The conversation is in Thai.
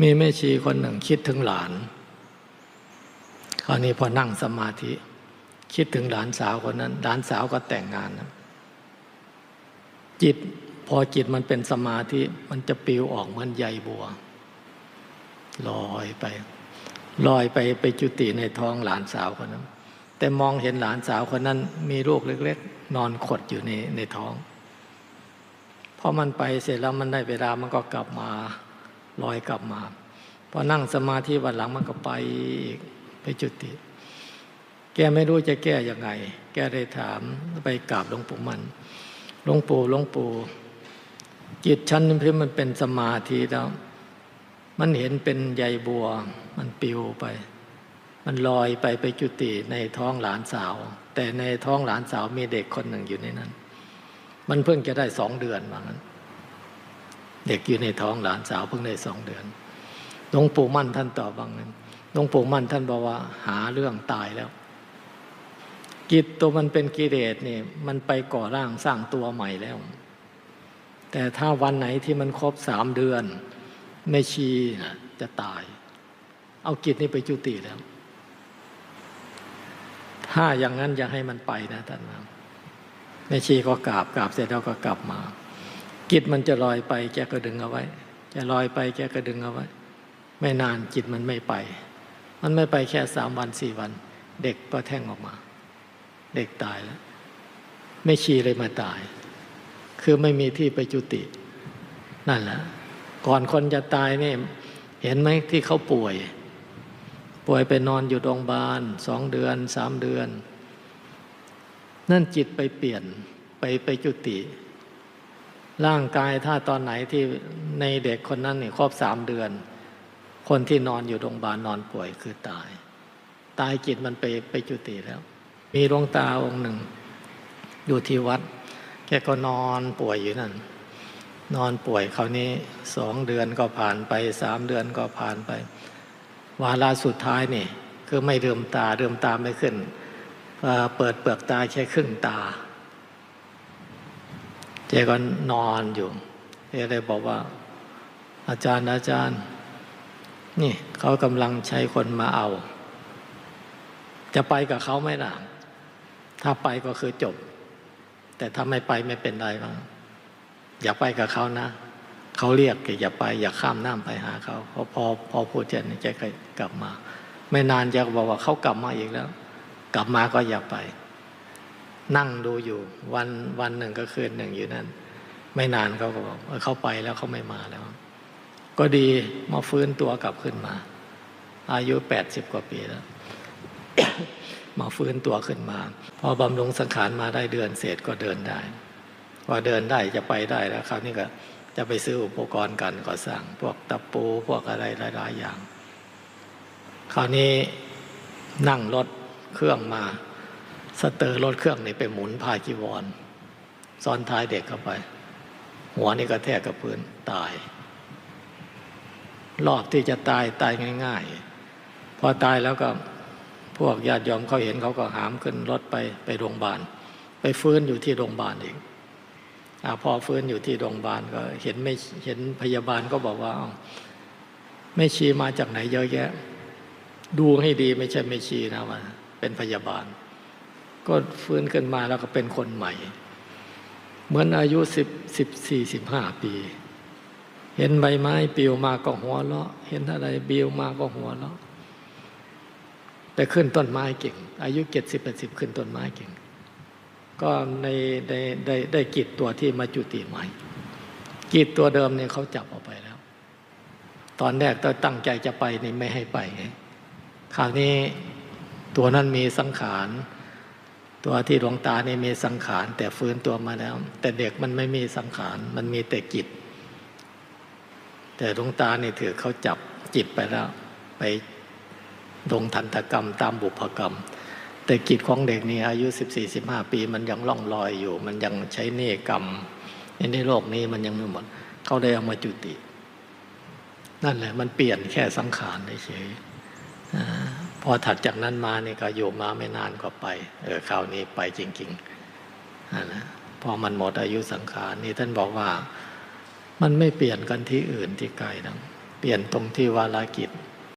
มีแม่ชีคนหนึ่งคิดถึงหลาน คราวนี้พอนั่งสมาธิ คิดถึงหลานสาวคนนั้น หลานสาวก็แต่งงานนะจิตพอจิตมันเป็นสมาธิ มันจะปลิวออกเหมือนใยบัวลอยไปลอยไปไปจุติในท้องหลานสาวคนนั้น แต่มองเห็นหลานสาวคนนั้น มีลูกเล็ก ๆ นอนขดอยู่ในในท้องพอมันไปเสร็จแล้วมันได้เวลามันก็กลับมา ลอยกลับมาพอนั่งสมาธิวันหลังมันก็ไปอีกไปจุติ แกไม่รู้จะแก้ยังไง แกได้ถามไปกราบหลวงปู่มันหลวงปู่หลวงปู่จิตชั้นนี้เพื่อมันเป็นสมาธิแล้วมันเห็นเป็นใยบัว มันปิวไป มันลอยไปไปจุติในท้องหลานสาว แต่ในท้องหลานสาวมีเด็กคนหนึ่งอยู่ในนั้น มันเพิ่งจะได้สองเดือนว่างั้น เด็กอยู่ในท้องหลานสาวเพิ่งได้สองเดือนหลวงปู่มั่นท่านตอบว่างั้นหลวงปู่มั่นท่านบอกว่า หาเรื่องตายแล้ว กิจตัวมันเป็นกิเลสเนี่ยมันไปก่อร่างสร้างตัวใหม่แล้ว แต่ถ้าวันไหนที่มันครบสามเดือนไม่ชีจะตาย เอากิจนี้ไปจุติแล้ว ถ้าอย่างนั้นอย่าให้มันไปนะท่านนะแม่ชีก็กราบกราบเสร็จแล้วก็กลับมา จิตมันจะลอยไป แกก็ดึงเอาไว้ จะลอยไปแกก็ดึงเอาไว้ ไม่นานจิตมันไม่ไป มันไม่ไปแค่สามวันสี่วัน เด็กก็แท่งออกมา เด็กตายแล้ว ไม่ชีเลยมาตาย คือไม่มีที่ไปจุติ นั่นแหละ ก่อนคนจะตายนี่เห็นไหมที่เขาป่วย ป่วยไปนอนอยู่โรงพยาบาลสองเดือนสามเดือน นั่นจิตไปเปลี่ยนไปไปจุติ ร่างกายถ้าตอนไหนที่ในเด็กคนนั้นเนี่ยครบสามเดือน คนที่นอนอยู่โรงพยาบาลนอนป่วยคือตาย ตายจิตมันไปไปจุติแล้ว มีหลวงตาองค์หนึ่ง อยู่ที่วัด แกก็นอนป่วยอยู่นั่น นอนป่วยคราวนี้สองเดือนก็ผ่านไปสามเดือนก็ผ่านไป วาระสุดท้ายนี่คือไม่เรื่มตาเรื่มตาไม่ขึ้นเปิดเปลือกตาแค่ครึ่งตา เจก็นอนอยู่เจเลยบอกว่า อาจารย์อาจารย์ นี่เขากำลังใช้คนมาเอา จะไปกับเขาไหมล่ะ ถ้าไปก็คือจบ แต่ถ้าไม่ไปไม่เป็นไรบ้างอย่าไปกับเขานะเขาเรียกอย่าไป อย่าข้ามน้ำไปหาเขาพอพอพอพูดเช่นนี้แกก็กลับมา ไม่นานแกก็บอกว่าเขากลับมาอีกแล้ว กลับมาก็อย่าไป นั่งดูอยู่ วันวันหนึ่งก็คืนหนึ่งอยู่นั่น ไม่นานเขาก็บอกเขาไปแล้วเขาไม่มาแล้ว ก็ดีมาฟื้นตัวกลับขึ้นมา อายุแปดสิบกว่าปีแล้ว มาฟื้นตัวขึ้นมา พอบำรุงสังขารมาได้เดือนเศษก็เดินได้พอเดินได้จะไปได้แล้วคราวนี้ก็จะไปซื้ออุปกรณ์การก่อสร้าง พวกตะปูพวกอะไรหลายๆอย่าง คราวนี้นั่งรถเครื่องมา สเตอร์รถเครื่องนี่ไปหมุนพาจีวรซ้อนท้ายเด็กเข้าไป หัวนี่ก็แทกกับพื้นตาย รอบที่จะตายตายง่าย ๆ พอตายแล้วก็พวกญาติโยมเขาเห็นเขาก็หามขึ้นรถไปไปโรงพยาบาล ไปฟื้นอยู่ที่โรงพยาบาลเองอพอฟื้นอยู่ที่โรงพยาบาลก็เห็นไม่เห็นพยาบาลก็บอกว่าไม่ชีมาจากไหนเยอะแยะ ดูให้ดีไม่ใช่ไม่ชีนะว่าเป็นพยาบาล ก็ฟื้นขึ้นมาแล้วก็เป็นคนใหม่ เหมือนอายุสิบสิบสี่สิบห้าปี เห็นใบไม้ปลิวมาก็หัวเราะ เห็นอะไรปลิวมาก็หัวเราะ แต่ขึ้นต้นไม้เก่ง อายุเจ็ดสิบแปดสิบขึ้นต้นไม้เก่ง ก็ในได้ได้ได้กิจตัวที่มาจุติใหม่ กิจตัวเดิมเนี่ยเขาจับออกไปแล้ว ตอนแรกตอนตั้งใจจะไปนี่ไม่ให้ไป คราวนี้ตัวนั้นมีสังขาร ตัวที่หลวงตานี่มีสังขารแต่ฟื้นตัวมาแล้ว แต่เด็กมันไม่มีสังขารมันมีแต่จิต แต่หลวงตานี่ถือเขาจับจิตไปแล้ว ไปลงทันตกรรมตามบุพกรรม แต่กิจของเด็กนี่อายุสิบสี่สิบห้าปี มันยังล่องลอยอยู่ มันยังใช้เนกรรมในโลกนี้มันยังไม่หมด เขาได้เอามาจุติ นั่นแหละ มันเปลี่ยนแค่สังขารเฉยๆอา พอถัดจากนั้นมานี่ก็อยู่มาไม่นานก็ไป เออคราวนี้ไปจริงๆนะพอมันหมดอายุสังขารนี่ท่านบอกว่า มันไม่เปลี่ยนกันที่อื่นที่ไกลนะปลี่ยนตรงที่วาลากิจ